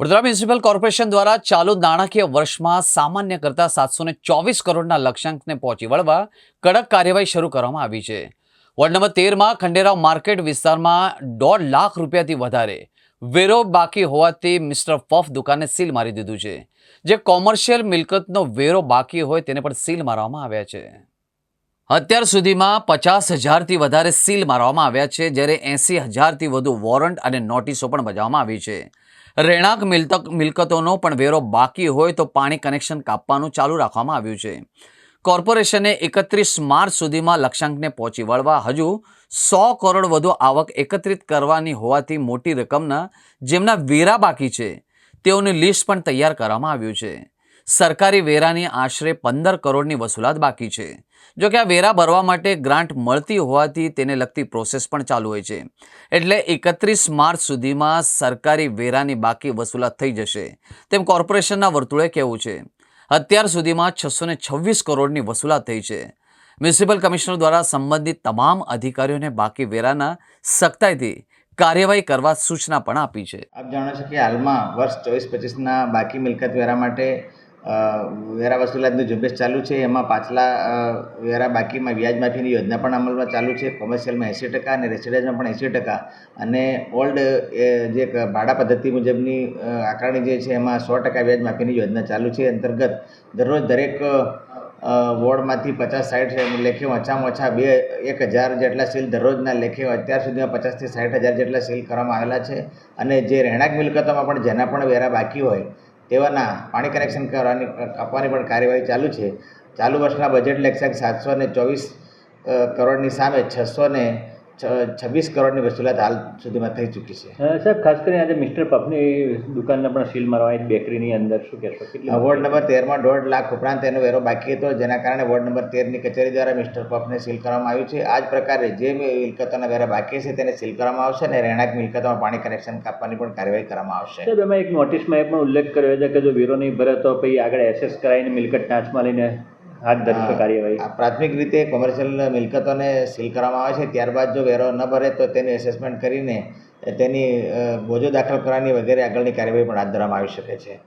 Vadodara municipal corporation દ્વારા ચાલુ નાણાકીય વર્ષમાં સામાન્ય કરતાં સાતસો ચોવીસ કરોડના લક્ષ્યાંકને પહોંચી વળવા કડક કાર્યવાહી શરૂ કરવામાં આવી છે. વોર્ડ નંબર તેરમાં ખંડેરાવ માર્કેટ વિસ્તારમાં દોઢ લાખ રૂપિયાથી વધારે વેરો બાકી હોવાથી મિસ્ટર પફ દુકાને સીલ મારી દીધું છે. જે કોમર્શિયલ મિલકતનો વેરો બાકી હોય તેને પણ સીલ મારવામાં આવ્યા છે. અત્યાર સુધીમાં પચાસ હજારથી વધારે સીલ મારવામાં આવ્યા છે, જ્યારે એંસી હજારથી વધુ વોરંટ અને નોટિસો પણ બજાવવામાં આવી છે. રહેણાંક મિલતક, મિલકતોનો પણ વેરો બાકી હોય તો પાણી કનેક્શન કાપવાનું ચાલુ રાખવામાં આવ્યું છે. કોર્પોરેશને એકત્રીસ માર્ચ સુધીમાં લક્ષ્યાંકને પહોંચી વળવા હજુ સો કરોડ વધુ આવક એકત્રિત કરવાની હોવાથી મોટી રકમના, જેમના વેરા બાકી છે, તેઓની લિસ્ટ પણ તૈયાર કરવામાં આવ્યું છે. સરકારી વેરાની આશરે પંદર કરોડની વસૂલાત બાકી છે. જો કે આ વેરા ભરવા માટે ગ્રાન્ટ મળતી હોવાથી તેને લગતી પ્રોસેસ પણ ચાલુ હોય છે. એટલે એકત્રીસ માર્ચ સુધીમાં સરકારી વેરાની બાકી વસૂલાત થઈ જશે. તેમ કોર્પોરેશનના વર્તુળે કહેવું છે. અત્યાર સુધીમાં છસો કરોડની વસૂલાત થઈ છે. મ્યુનિસિપલ કમિશનર દ્વારા સંબંધિત તમામ અધિકારીઓને બાકી વેરાના સખ્તાઈથી કાર્યવાહી કરવા સૂચના પણ આપી છે. આપ જાણો છો કે હાલમાં વર્ષ ચોવીસ પચીસના બાકી મિલકત વેરા માટે વેરા વસૂલાતની ઝુંબેશ ચાલુ છે. એમાં પાછલા વેરા બાકીમાં વ્યાજ માફીની યોજના પણ અમલમાં ચાલુ છે. કોમર્શિયલમાં એંસી ટકા અને રેસિડેન્સમાં પણ એંસી ટકા. અને ઓલ્ડ જે ભાડા પદ્ધતિ મુજબની આકારણી જે છે એમાં સો ટકા વ્યાજ માફીની યોજના ચાલુ છે. અંતર્ગત દરરોજ દરેક વોર્ડમાંથી પચાસ સાઠ લેખે ઓછામાં ઓછા બે, એક હજાર જેટલા સીલ દરરોજના લેખે અત્યાર સુધીમાં પચાસથી સાઠ હજાર જેટલા સીલ કરવામાં આવેલા છે. અને જે રહેણાંક મિલકતોમાં પણ જેના પણ વેરા બાકી હોય તેવાના પાણી કનેક્શન કરવાની કાપવાની પણ કાર્યવાહી ચાલુ છે. ચાલુ વર્ષના બજેટ લક્ષ્યાંક સાતસો ને ચોવીસ કરોડની સામે છસો ને છવ્વીસ કરોડની વસૂલાત હાલ સુધીમાં થઈ ચૂકી છે. સાહેબ ખાસ કરીને આજે મિસ્ટર પફની દુકાનને પણ સીલ મારવા આવી બેકરીની અંદર શું કહેશો? વોર્ડ નંબર તેરમાં દોઢ લાખ ઉપરાંત એનો વેરો બાકી હતો જેના કારણે વોર્ડ નંબર તેરની કચેરી દ્વારા મિસ્ટર પફને સીલ કરવામાં આવ્યું છે. આ જ પ્રકારે જે મિલકતોના વેરા બાકી છે તેને સીલ કરવામાં આવશે અને રહેણાંક મિલકતોમાં પાણી કનેક્શન કાપવાની પણ કાર્યવાહી કરવામાં આવશે. સાહેબ એમાં એક નોટિસમાં એ પણ ઉલ્લેખ કર્યો છે કે જો વેરો નહીં ભરે તો પછી આગળ એસેસ કરાવીને મિલકત ટાંચમાં લઈને હાથ ધરી કાર્યવાહી. પ્રાથમિક રીતે કોમર્શિયલ મિલકતોને સીલ કરવામાં આવે છે. ત્યારબાદ જો વેરો ન ભરે તો તેની એસેસમેન્ટ કરીને તેની બોજો દાખલ કરવાની વગેરે આગળની કાર્યવાહી પણ હાથ ધરવામાં આવી શકે છે.